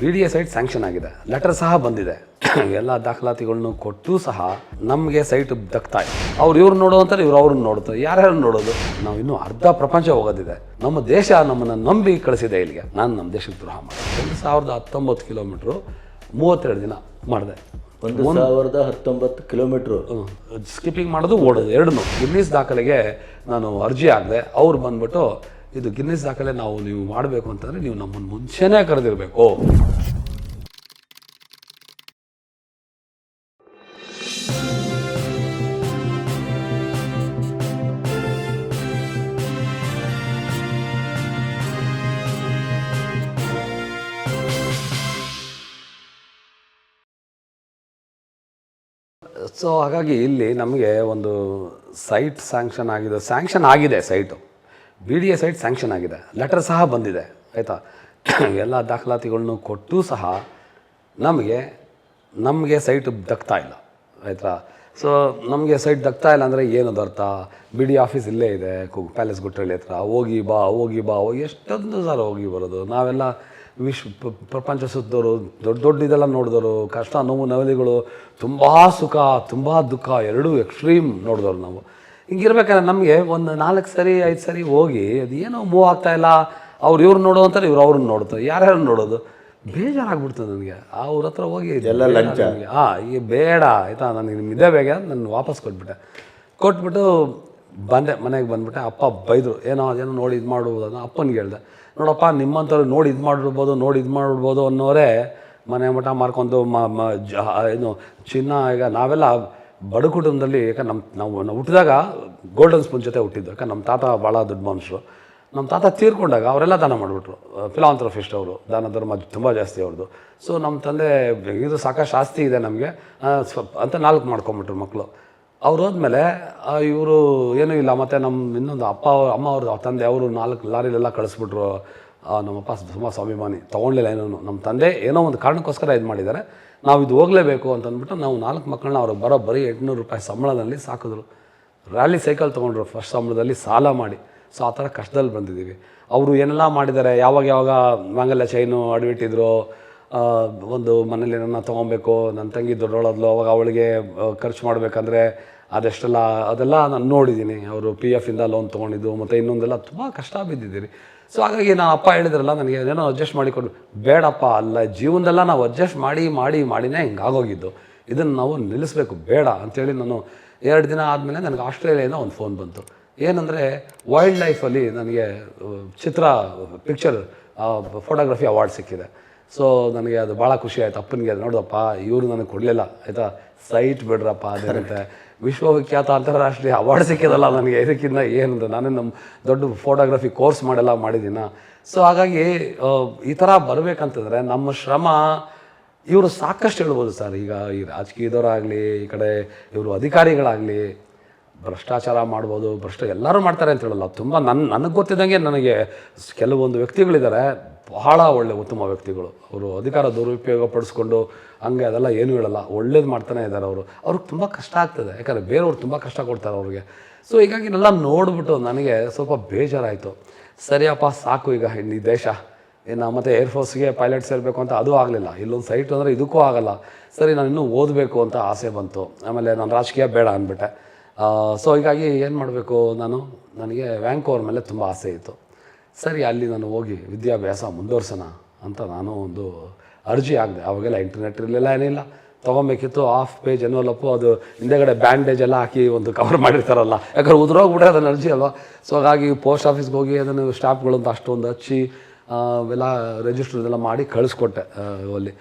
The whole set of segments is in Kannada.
B D A site sanction ಆಗಿದೆ. ಲೆಟರ್ ಸಹ ಬಂದಿದೆ. ಎಲ್ಲ ದಾಖಲಾತಿಗಳನ್ನು ಕೊಟ್ಟು ಸಹ ನಮಗೆ ಸೈಟ್ ದಕ್ತಾ ಇದೆ ಅವ್ರು ಇವ್ರು ನೋಡುವಂತಾರೆ ಇವ್ರು ಅವ್ರನ್ನ ನೋಡ್ತಾರೆ ಯಾರ್ಯಾರು ನೋಡೋದು? ನಾವು ಇನ್ನೂ ಅರ್ಧ ಪ್ರಪಂಚ ಹೋಗೋದಿದೆ. ನಮ್ಮ ದೇಶ ನಮ್ಮನ್ನು ನಂಬಿ ಕಳಿಸಿದೆ ಇಲ್ಲಿಗೆ. ನಾನು ನಮ್ಮ ದೇಶಕ್ಕೆ ದ್ರೋಹ ಮಾಡಿದೆ. ಒಂದು ಸಾವಿರದ ಹತ್ತೊಂಬತ್ತು ಕಿಲೋಮೀಟ್ರು ಮೂವತ್ತೆರಡು ದಿನ ಮಾಡಿದೆ. ಒಂದು ಸಾವಿರದ ಹತ್ತೊಂಬತ್ತು ಕಿಲೋಮೀಟ್ರು. ಸ್ಕಿಪ್ಪಿಂಗ್ ಮಾಡೋದು ಓಡೋದು. ಎರಡನ್ನೂ ಗಿನ್ನಿಸ್ ದಾಖಲೆಗೆ ನಾನು ಅರ್ಜಿ ಹಾಕಿದೆ. ಅವ್ರು ಬಂದ್ಬಿಟ್ಟು ಇದು ಗಿನ್ನಿಸ್ ದಾಖಲೆ ನಾವು ನೀವು ಮಾಡಬೇಕು ಅಂತಂದರೆ ನೀವು ನಮ್ಮನ್ನು ಮುಂಚೆನೇ ಕರೆದಿರಬೇಕು. ಸೊ ಹಾಗಾಗಿ ಇಲ್ಲಿ ನಮಗೆ ಒಂದು ಸೈಟ್ ಸ್ಯಾಂಕ್ಷನ್ ಆಗಿದೆ. ಸ್ಯಾಂಕ್ಷನ್ ಆಗಿದೆ site B D A site sanction ಆಗಿದೆ. ಲೆಟರ್ ಸಹ ಬಂದಿದೆ, ಆಯಿತಾ? ಎಲ್ಲ ದಾಖಲಾತಿಗಳನ್ನು ಕೊಟ್ಟು ಸಹ ನಮಗೆ ನಮಗೆ ಸೈಟ್ ದಕ್ತಾ ಇಲ್ಲ, ಆಯಿತಾ? ಸೊ ನಮಗೆ ಸೈಟ್ ದಕ್ತಾ ಇಲ್ಲ ಅಂದರೆ ಏನದು ಅರ್ಥ? ಬಿ ಡಿ ಆಫೀಸ್ ಇಲ್ಲೇ ಇದೆ, ಕು, ಪ್ಯಾಲೇಸ್ ಗುಟ್ಟಳ್ಳಿ ಹತ್ರ. ಹೋಗಿ ಬಾ ಹೋಗಿ ಬಾ, ಹೋಗಿ ಎಷ್ಟೊಂದು ಸಾಲ ಹೋಗಿ ಬರೋದು. ನಾವೆಲ್ಲ ವಿಶ್ವ ಪ್ರಪಂಚ ಸುತ್ತೋರು, ದೊಡ್ಡ ದೊಡ್ಡ ಇದೆಲ್ಲ ನೋಡಿದವರು, ಕಷ್ಟ ನೋವು ನವಲಿಗಳು, ತುಂಬ ಸುಖ, ತುಂಬ ದುಃಖ, ಎರಡೂ ಎಕ್ಸ್ಟ್ರೀಮ್ ನೋಡಿದವರು ನಾವು. ಹಿಂಗಿರ್ಬೇಕಾದ್ರೆ ನಮಗೆ ಒಂದು ನಾಲ್ಕು ಸರಿ ಐದು ಸರಿ ಹೋಗಿ ಅದು ಏನೋ ಮೂವ್ ಆಗ್ತಾ ಇಲ್ಲ ಅವ್ರು ಇವ್ರು ನೋಡೋ ಅಂತಾರೆ ಇವ್ರು ಅವ್ರನ್ನ ನೋಡ್ತಾರೆ ಯಾರ್ಯಾರು ನೋಡೋದು? ಬೇಜಾರಾಗ್ಬಿಡ್ತದೆ ನನಗೆ. ಅವ್ರ ಹತ್ರ ಹೋಗಿ ಎಲ್ಲ ಲಂಚ. ಹಾಂ ಈಗ ಬೇಡ ಆಯಿತಾ? ನನಗೆ ನಿಮ್ಗೆ ಇದೇ ಬೇಗ ನಾನು ವಾಪಸ್ ಕೊಟ್ಬಿಟ್ಟೆ. ಕೊಟ್ಬಿಟ್ಟು ಬಂದೆ ಮನೆಗೆ ಬಂದ್ಬಿಟ್ಟೆ. ಅಪ್ಪ ಬೈದರು ಏನೋ ಅದೇನೋ ನೋಡಿ ಇದು ಮಾಡ್ಬೋದು ಅನ್ನೋ ಅಪ್ಪನಿಗೆ ಹೇಳ್ದೆ. ನೋಡಪ್ಪ ನಿಮ್ಮಂಥವ್ರು ನೋಡಿ ಇದು ಮಾಡಿರ್ಬೋದು ನೋಡಿ ಇದು ಮಾಡಿರ್ಬೋದು ಅನ್ನೋರೇ ಮನೆ ಮಠ ಮಾರ್ಕೊಂಡು ಮ ಮ ಜ ಏನು ಚಿನ್ನ ಈಗ ನಾವೆಲ್ಲ ಬಡ ಕುಟುಂಬದಲ್ಲಿ ಯಾಕೆ ನಮ್ಮ ನಾವು ನಾವು ಹುಟ್ಟಿದಾಗ ಗೋಲ್ಡನ್ ಸ್ಪೂನ್ ಜೊತೆ ಹುಟ್ಟಿದ್ದು. ಯಾಕೆ ನಮ್ಮ ತಾತ ಭಾಳ ದೊಡ್ಡ ಮನುಷ್ಯರು. ನಮ್ಮ ತಾತ ತೀರ್ಕೊಂಡಾಗ ಅವರೆಲ್ಲ ದಾನ ಮಾಡಿಬಿಟ್ರು. ಫಿಲಾಂಥ್ರಫಿಸ್ಟ್ ಅವರು. ದಾನ ಧರ್ಮ ತುಂಬ ಜಾಸ್ತಿ ಅವ್ರದ್ದು. ಸೊ ನಮ್ಮ ತಂದೆ, ಇದು ಸಾಕಷ್ಟು ಆಸ್ತಿ ಇದೆ ನಮಗೆ. ಅಂತ ನಾಲ್ಕು ಮಾಡ್ಕೊಂಬಿಟ್ರು ಮಕ್ಕಳು ಅವ್ರು ಹೋದ್ಮೇಲೆ ಇವರು ಏನೂ ಇಲ್ಲ. ಮತ್ತು ನಮ್ಮ ಇನ್ನೊಂದು ಅಪ್ಪ, ಅಮ್ಮ ಅವ್ರದ್ದು ತಂದೆ, ಅವರು ನಾಲ್ಕು ಲಾರಿಲೆಲ್ಲ ಕಳಿಸ್ಬಿಟ್ರು. ನಮ್ಮಪ್ಪ ತುಂಬ ಸ್ವಾಭಿಮಾನಿ ತೊಗೊಳ್ಲಿಲ್ಲ ಏನೋ ನಮ್ಮ ತಂದೆ ಏನೋ ಒಂದು ಕಾರಣಕ್ಕೋಸ್ಕರ ಇದು ಮಾಡಿದ್ದಾರೆ. ನಾವು ಇದು ಹೋಗಲೇಬೇಕು ಅಂತ ಅಂದ್ಬಿಟ್ಟು ನಾವು ನಾಲ್ಕು ಮಕ್ಕಳನ್ನ ಅವ್ರಿಗೆ ಬರೋ ಬರೀ ಎಂಟುನೂರು ರೂಪಾಯಿ ಸಂಬಳದಲ್ಲಿ ಸಾಕಿದ್ರು. ರ್ಯಾಲಿ ಸೈಕಲ್ ತೊಗೊಂಡ್ರು ಫಸ್ಟ್ ಸಂಬಳದಲ್ಲಿ ಸಾಲ ಮಾಡಿ. ಸೊ ಆ ಥರ ಕಷ್ಟದಲ್ಲಿ ಬಂದಿದ್ದೀವಿ. ಅವರು ಏನೆಲ್ಲ ಮಾಡಿದ್ದಾರೆ? ಯಾವಾಗ ಯಾವಾಗ ಮಾಂಗಲ್ಯ ಚೈನು ಅಡವಿಟ್ಟಿದ್ರು? ಒಂದು ಮನೇಲಿ ಏನನ್ನ ತೊಗೊಬೇಕು, ನನ್ನ ತಂಗಿ ದೊಡ್ಡೋಳದ್ಲು ಅವಾಗ ಅವಳಿಗೆ ಖರ್ಚು ಮಾಡಬೇಕಂದ್ರೆ ಅದೆಷ್ಟೆಲ್ಲ ಅದೆಲ್ಲ ನಾನು ನೋಡಿದ್ದೀನಿ. ಅವರು ಪಿ ಎಫಿಂದ ಲೋನ್ ತೊಗೊಂಡಿದ್ದು, ಮತ್ತು ಇನ್ನೊಂದೆಲ್ಲ ತುಂಬ ಕಷ್ಟ ಬಿದ್ದಿದ್ದೀರಿ. ಸೊ ಹಾಗಾಗಿ ನಾನು ಅಪ್ಪ ಹೇಳಿದ್ರಲ್ಲ ನನಗೆ ಏನೋ ಅಡ್ಜಸ್ಟ್ ಮಾಡಿಕೊಂಡು, ಬೇಡಪ್ಪ, ಅಲ್ಲ, ಜೀವನದೆಲ್ಲ ನಾವು ಅಡ್ಜಸ್ಟ್ ಮಾಡಿ ಮಾಡಿ, ಮಾಡಿನೇ ಹಿಂಗೆ ಆಗೋಗಿದ್ದು ಇದನ್ನು ನಾವು ನಿಲ್ಲಿಸಬೇಕು, ಬೇಡ. ಅಂಥೇಳಿ ನಾನು ಎರಡು ದಿನ ಆದಮೇಲೆ ನನಗೆ ಆಸ್ಟ್ರೇಲಿಯಾದಿಂದ ಒಂದು ಫೋನ್ ಬಂತು. ಏನಂದರೆ ವೈಲ್ಡ್ ಲೈಫಲ್ಲಿ ನನಗೆ ಚಿತ್ರ ಪಿಕ್ಚರ್ ಫೋಟೋಗ್ರಫಿ ಅವಾರ್ಡ್ ಸಿಕ್ಕಿದೆ. ಸೊ ನನಗೆ ಅದು ಭಾಳ ಖುಷಿ ಆಯಿತು. ಅಪ್ಪನಿಗೆ ನೋಡಿದಪ್ಪ, ಇವರು ನನಗೆ ಕೊಡಲಿಲ್ಲ. ಆಯಿತಾ? ಸೈಟ್ ಬಿಡ್ರಪ್ಪ, ಅದೇನಂತೆ? ವಿಶ್ವವಿಖ್ಯಾತ ಅಂತಾರಾಷ್ಟ್ರೀಯ ಅವಾರ್ಡ್ ಸಿಕ್ಕಿದಲ್ಲ ನನಗೆ. ಇದಕ್ಕಿಂತ ಏನಂತ ನಾನು ನಮ್ಮ ದೊಡ್ಡ ಫೋಟೋಗ್ರಫಿ ಕೋರ್ಸ್ ಮಾಡೆಲ್ಲ, ಮಾಡಿದ್ದೀನ. ಸೊ ಹಾಗಾಗಿ ಈ ಥರ ಬರಬೇಕಂತಂದರೆ ನಮ್ಮ ಶ್ರಮ, ಇವರು ಸಾಕಷ್ಟು ಹೇಳ್ಬೋದು ಸರ್. ಈಗ ಈ ರಾಜಕೀಯದವರಾಗಲಿ, ಈ ಕಡೆ ಇವರು ಅಧಿಕಾರಿಗಳಾಗಲಿ, ಭ್ರಷ್ಟಾಚಾರ ಮಾಡ್ಬೋದು, ಭ್ರಷ್ಟ ಎಲ್ಲರೂ ಮಾಡ್ತಾರೆ ಅಂತ ಹೇಳಲ್ಲ. ತುಂಬ ನನ್ನ ನನಗೆ ಗೊತ್ತಿದ್ದಂಗೆ ನನಗೆ ಕೆಲವೊಂದು ವ್ಯಕ್ತಿಗಳಿದ್ದಾರೆ. ಬಹಳ ಒಳ್ಳೆ ಉತ್ತಮ ವ್ಯಕ್ತಿಗಳು. ಅವರು ಅಧಿಕಾರ ದುರುಪಯೋಗ ಪಡಿಸ್ಕೊಂಡು ಹಂಗೆ ಅದೆಲ್ಲ ಏನೂ ಹೇಳಲ್ಲ, ಒಳ್ಳೇದು ಮಾಡ್ತಾನೆ ಇದ್ದಾರೆ ಅವರು. ಅವ್ರಿಗೆ ತುಂಬ ಕಷ್ಟ ಆಗ್ತದೆ. ಯಾಕಂದರೆ ಬೇರೆಯವ್ರು ತುಂಬ ಕಷ್ಟ ಕೊಡ್ತಾರೆ ಅವ್ರಿಗೆ. ಸೊ ಹೀಗಾಗಿ ಎಲ್ಲ ನೋಡಿಬಿಟ್ಟು ನನಗೆ ಸ್ವಲ್ಪ ಬೇಜಾರಾಯಿತು. ಸರಿಯಪ್ಪ ಸಾಕು ಈಗ ಈ ದೇಶ. ಇನ್ನು ಮತ್ತು ಏರ್ಫೋರ್ಸ್ಗೆ ಪೈಲಟ್ಸ್ ಸೇರಬೇಕು ಅಂತ ಅದು ಆಗಲಿಲ್ಲ. ಇಲ್ಲೊಂದು ಸೈಟ್ ಅಂದರೆ ಇದಕ್ಕೂ ಆಗಲ್ಲ. ಸರಿ, ನಾನು ಇನ್ನೂ ಓದಬೇಕು ಅಂತ ಆಸೆ ಬಂತು. ಆಮೇಲೆ ನಾನು ರಾಜಕೀಯ ಬೇಡ ಅಂದ್ಬಿಟ್ಟೆ. ಸೊ ಹೀಗಾಗಿ ಏನು ಮಾಡಬೇಕು ನಾನು? ನನಗೆ ವ್ಯಾಂಕೋವರ್ ಮೇಲೆ ತುಂಬ ಆಸೆ ಇತ್ತು. ಸರಿ, ಅಲ್ಲಿ ನಾನು ಹೋಗಿ ವಿದ್ಯಾಭ್ಯಾಸ ಮುಂದುವರ್ಸೋಣ ಅಂತ ನಾನು ಒಂದು ಅರ್ಜಿ ಹಾಕಿದೆ. ಅವಾಗೆಲ್ಲ ಇಂಟರ್ನೆಟ್ ಇರಲಿಲ್ಲ, ಏನಿಲ್ಲ. ತೊಗೊಬೇಕಿತ್ತು ಆಫ್ ಪೇಜ್ ಎನ್ವಲಪ್ಪು ಅದು ಹಿಂದೆಗಡೆ ಬ್ಯಾಂಡೇಜ್ ಎಲ್ಲ ಹಾಕಿ ಒಂದು ಕವರ್ ಮಾಡಿರ್ತಾರಲ್ಲ. ಯಾಕಂದ್ರೆ ಉದುರೋಗ್ಬಿಟ್ರೆ ಅದನ್ನು ಅರ್ಜಿ ಅಲ್ವಾ? ಸೊ ಹಾಗಾಗಿ ಪೋಸ್ಟ್ ಆಫೀಸ್ಗೆ ಹೋಗಿ ಅದನ್ನು ಅಂತ ಅಷ್ಟೊಂದು ಹಚ್ಚಿ ಅವೆಲ್ಲ ಎಲ್ಲ ರಿಜಿಸ್ಟರ್ ಇದೆಲ್ಲ ಮಾಡಿ ಕಳಿಸ್ಕೊಟ್ಟೆ ಅಲ್ಲಿ.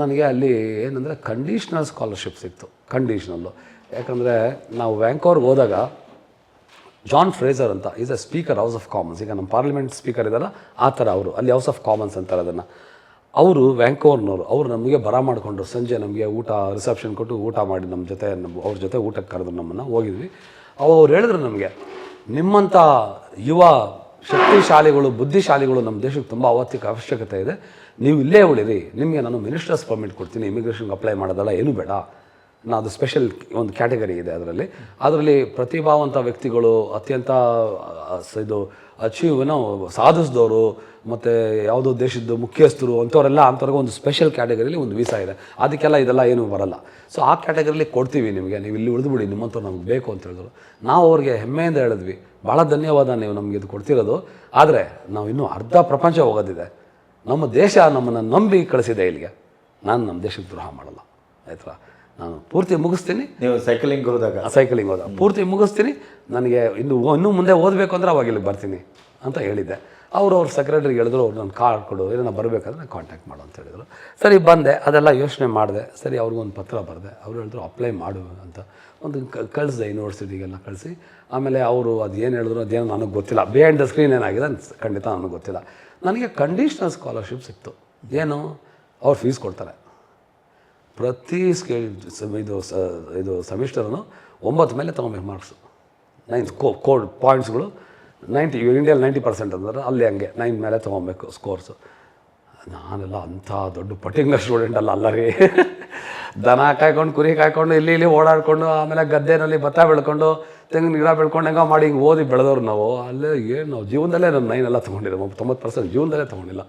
ನನಗೆ ಅಲ್ಲಿ ಏನಂದರೆ ಕಂಡೀಷ್ನಲ್ ಸ್ಕಾಲರ್ಶಿಪ್ ಸಿಕ್ತು ಕಂಡೀಷ್ನಲ್ಲು ಯಾಕಂದರೆ ನಾವು ವ್ಯಾಂಕೋರ್ಗೆ ಹೋದಾಗ ಜಾನ್ ಫ್ರೇಸರ್ ಅಂತ is a speaker House of Commons ಈಗ ನಮ್ಮ ಪಾರ್ಲಿಮೆಂಟ್ ಸ್ಪೀಕರ್ ಇದ್ದಾರ ಆ ಥರ ಅವರು, ಅಲ್ಲಿ ಹೌಸ್ ಆಫ್ ಕಾಮನ್ಸ್ ಅಂತಾರೆ ಅದನ್ನು. ಅವರು ವ್ಯಾಂಕೋವರ್ನವರು ಅವರು ನಮಗೆ ಬರ ಮಾಡಿಕೊಂಡ್ರು. ಸಂಜೆ ನಮಗೆ ಊಟ ರಿಸೆಪ್ಷನ್ ಕೊಟ್ಟು ಊಟ ಮಾಡಿ ನಮ್ಮ ಜೊತೆ, ನಮ್ಮ ಅವ್ರ ಜೊತೆ ಊಟಕ್ಕೆ ಕರೆದ್ರು ನಮ್ಮನ್ನು, ಹೋಗಿದ್ವಿ. ಅವ್ರು ಹೇಳಿದ್ರು ನಮಗೆ ನಿಮ್ಮಂಥ ಯುವ ಶಕ್ತಿಶಾಲಿಗಳು, ಬುದ್ಧಿಶಾಲಿಗಳು ನಮ್ಮ ದೇಶಕ್ಕೆ ತುಂಬ ಅವತ್ತಿಕ ಅವಶ್ಯಕತೆ ಇದೆ. ನೀವು ಇಲ್ಲೇ ಉಳಿರಿ. ನಿಮಗೆ ನಾನು ಮಿನಿಸ್ಟರ್ಸ್ ಪರ್ಮಿಟ್ ಕೊಡ್ತೀನಿ. ಇಮಿಗ್ರೇಷನ್ಗೆ ಅಪ್ಲೈ ಮಾಡೋದಲ್ಲ ಏನು ಬೇಡ. ಅದು ಸ್ಪೆಷಲ್ ಒಂದು ಕ್ಯಾಟಗರಿ ಇದೆ ಅದರಲ್ಲಿ. ಅದರಲ್ಲಿ ಪ್ರತಿಭಾವಂತ ವ್ಯಕ್ತಿಗಳು ಅತ್ಯಂತ ಇದು ಅಚೀವ್ ಏನೋ ಸಾಧಿಸಿದವರು ಮತ್ತು ಯಾವುದೋ ದೇಶದ್ದು ಮುಖ್ಯಸ್ಥರು ಅಂಥವರೆಲ್ಲ ಅಂಥವ್ರಿಗೆ ಒಂದು ಸ್ಪೆಷಲ್ ಕ್ಯಾಟಗರಿಲಿ ಒಂದು ವೀಸಾ ಇದೆ. ಅದಕ್ಕೆಲ್ಲ ಇದೆಲ್ಲ ಏನೂ ಬರಲ್ಲ. ಸೊ ಆ ಕ್ಯಾಟಗರಿಲಿ ಕೊಡ್ತೀವಿ ನಿಮಗೆ. ನೀವು ಇಲ್ಲಿ ಉಳಿದುಬಿಡಿ, ನಿಮ್ಮಂಥವ್ರು ನಮ್ಗೆ ಬೇಕು ಅಂತ ಹೇಳಿದ್ರು. ನಾವು ಅವ್ರಿಗೆ ಹೆಮ್ಮೆಯಿಂದ ಹೇಳಿದ್ವಿ. ಭಾಳ ಧನ್ಯವಾದ ನೀವು ನಮಗೆ ಇದು ಕೊಡ್ತಿರೋದು. ಆದರೆ ನಾವು ಇನ್ನೂ ಅರ್ಧ ಪ್ರಪಂಚ ಹೋಗೋದಿದೆ. ನಮ್ಮ ದೇಶ ನಮ್ಮನ್ನು ನಂಬಿ ಕಳಿಸಿದೆ ಇಲ್ಲಿಗೆ. ನಾನು ನಮ್ಮ ದೇಶಕ್ಕೆ ದ್ರೋಹ ಮಾಡಲ್ಲ. ಆಯ್ತಾ? ನಾನು ಪೂರ್ತಿ ಮುಗಿಸ್ತೀನಿ. ನೀವು ಸೈಕ್ಲಿಂಗ್ ಹೋದಾಗ. ಸೈಕ್ಲಿಂಗ್ ಹೋದಾಗ ಪೂರ್ತಿ ಮುಗಿಸ್ತೀನಿ. ನನಗೆ ಇನ್ನು ಇನ್ನೂ ಮುಂದೆ ಓದಬೇಕು ಅಂದರೆ ಅವಾಗ ಇಲ್ಲಿ ಬರ್ತೀನಿ ಅಂತ ಹೇಳಿದ್ದೆ. ಅವರು ಅವ್ರ ಸೆಕ್ರೆಟರಿಗೆ ಹೇಳಿದ್ರು ಅವ್ರು ನನ್ನ ಕಾರ್ಡ್ ಕೊಡು ಏನೋ ಬರಬೇಕಾದ್ರೆ ಕಾಂಟ್ಯಾಕ್ಟ್ ಮಾಡು ಅಂತ ಹೇಳಿದ್ರು. ಸರಿ ಬಂದೆ. ಅದೆಲ್ಲ ಯೋಚನೆ ಮಾಡಿದೆ. ಸರಿ ಅವ್ರಿಗೊಂದು ಪತ್ರ ಬರೆದೆ. ಅವ್ರು ಹೇಳಿದ್ರು ಅಪ್ಲೈ ಮಾಡು ಅಂತ. ಒಂದು ಕಳಿಸ್ದೆ ಯೂನಿವರ್ಸಿಟಿಗೆಲ್ಲ ಕಳಿಸಿ. ಆಮೇಲೆ ಅವರು ಅದು ಏನು ಹೇಳಿದ್ರು ಅದೇನು ನನಗೆ ಗೊತ್ತಿಲ್ಲ. ಬಿಹೈಂಡ್ ದ ಸ್ಕ್ರೀನ್ ಏನಾಗಿದೆ ಖಂಡಿತ ನನಗೆ ಗೊತ್ತಿಲ್ಲ. ನನಗೆ ಕಂಡೀಷ್ನಲ್ ಸ್ಕಾಲರ್ಶಿಪ್ ಸಿಕ್ತು. ಏನು? ಅವ್ರು ಫೀಸ್ ಕೊಡ್ತಾರೆ. ಪ್ರತಿ ಸ್ಕೇಲ್ ಇದು, ಸ, ಇದು ಸೆಮಿಸ್ಟರ್ನು ಒಂಬತ್ತು ಮೇಲೆ ತೊಗೊಬೇಕು ಮಾರ್ಕ್ಸು ನೈನ್ ಕೋ ಕೋಡ್ ಪಾಯಿಂಟ್ಸ್ಗಳು ನೈಂಟಿ ಇಂಡಿಯಲ್ಲಿ ನೈಂಟಿ ಪರ್ಸೆಂಟ್ ಅಂದ್ರೆ, ಅಲ್ಲಿ ಹಂಗೆ ನೈನ್ ಮೇಲೆ ತೊಗೊಬೇಕು ಸ್ಕೋರ್ಸು ನಾನೆಲ್ಲ ಅಂಥ ದೊಡ್ಡ ಪಟಿಂಗ ಸ್ಟೂಡೆಂಟ್ ಅಲ್ಲ ಅಲ್ಲ ರೀ ದನ ಕಾಯ್ಕೊಂಡು, ಕುರಿ ಕಾಯ್ಕೊಂಡು, ಇಲ್ಲಿ ಇಲ್ಲಿ ಓಡಾಡ್ಕೊಂಡು, ಆಮೇಲೆ ಗದ್ದೆನಲ್ಲಿ ಭತ್ತ ಬೆಳ್ಕೊಂಡು, ತೆಂಗಿನ ಗಿಡ ಬೆಳ್ಕೊಂಡು ಹೆಂಗೋ ಮಾಡಿ ಹಿಂಗೆ ಓದಿ ಬೆಳೆದವ್ರು ನಾವು. ಅಲ್ಲೇ ಏನು ನಾವು? ಜೀವನದಲ್ಲೇ ನಮ್ಮ ನೈನ್ ಎಲ್ಲ ತೊಗೊಂಡಿರೋ ತೊಂಬತ್ತು ಪರ್ಸೆಂಟ್ ಜೀವನದಲ್ಲೇ ತೊಗೊಂಡಿಲ್ಲ.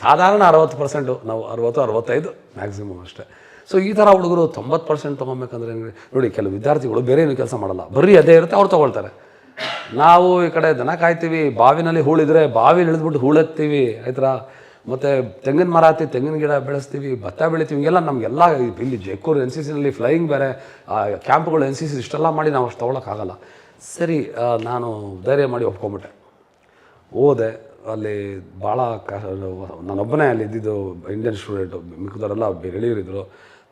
ಸಾಧಾರಣ ಅರವತ್ತು ಪರ್ಸೆಂಟು ನಾವು, ಅರವತ್ತು, ಅರವತ್ತೈದು ಮ್ಯಾಕ್ಸಿಮಮ್ ಅಷ್ಟೇ. ಸೊ ಈ ಥರ ಹುಡುಗರು ತೊಂಬತ್ತು ಪರ್ಸೆಂಟ್ ತೊಗೊಬೇಕಂದ್ರೆ ನೋಡಿ, ಕೆಲವು ವಿದ್ಯಾರ್ಥಿಗಳು ಬೇರೆ ಏನು ಕೆಲಸ ಮಾಡಲ್ಲ. ಬರೀ ಅದೇ ಇರುತ್ತೆ, ಅವ್ರು ತೊಗೊಳ್ತಾರೆ. ನಾವು ಈ ಕಡೆ ದನ ಕಾಯ್ತೀವಿ, ಬಾವಿನಲ್ಲಿ ಹೂಳಿದ್ರೆ ಬಾವಿಲಿ ಇಳಿದ್ಬಿಟ್ಟು ಹೂಳೆತ್ತೀವಿ ಆಯ್ತಾ ಮತ್ತು ತೆಂಗಿನ ಮರ ಹತ್ತಿ ತೆಂಗಿನ ಗಿಡ ಬೆಳೆಸ್ತೀವಿ, ಭತ್ತ ಬೆಳಿತೀವಿ, ಹಿಂಗೆಲ್ಲ ನಮಗೆಲ್ಲ ಇಲ್ಲಿ ಜೈಕೂರು ಎನ್ ಸಿ ಸಿನಲ್ಲಿ ಫ್ಲೈಯಿಂಗ್ ಬೇರೆ ಕ್ಯಾಂಪ್ಗಳು ಎನ್ ಸಿ ಸಿ ಇಷ್ಟೆಲ್ಲ ಮಾಡಿ ನಾವು ಅಷ್ಟು ತೊಗೊಳಕ್ಕಾಗಲ್ಲ. ಸರಿ ನಾನು ಧೈರ್ಯ ಮಾಡಿ ಒಪ್ಕೊಂಬಿಟ್ಟೆ. ಹೋದೆ ಅಲ್ಲಿ ಭಾಳ ಕ, ನಾನೊಬ್ಬನೇ ಅಲ್ಲಿ ಇದ್ದಿದ್ದು ಇಂಡಿಯನ್ ಸ್ಟೂಡೆಂಟು ಮಿಕ್ಕದವರೆಲ್ಲ ಬೆಳೆಯೋರಿದ್ರು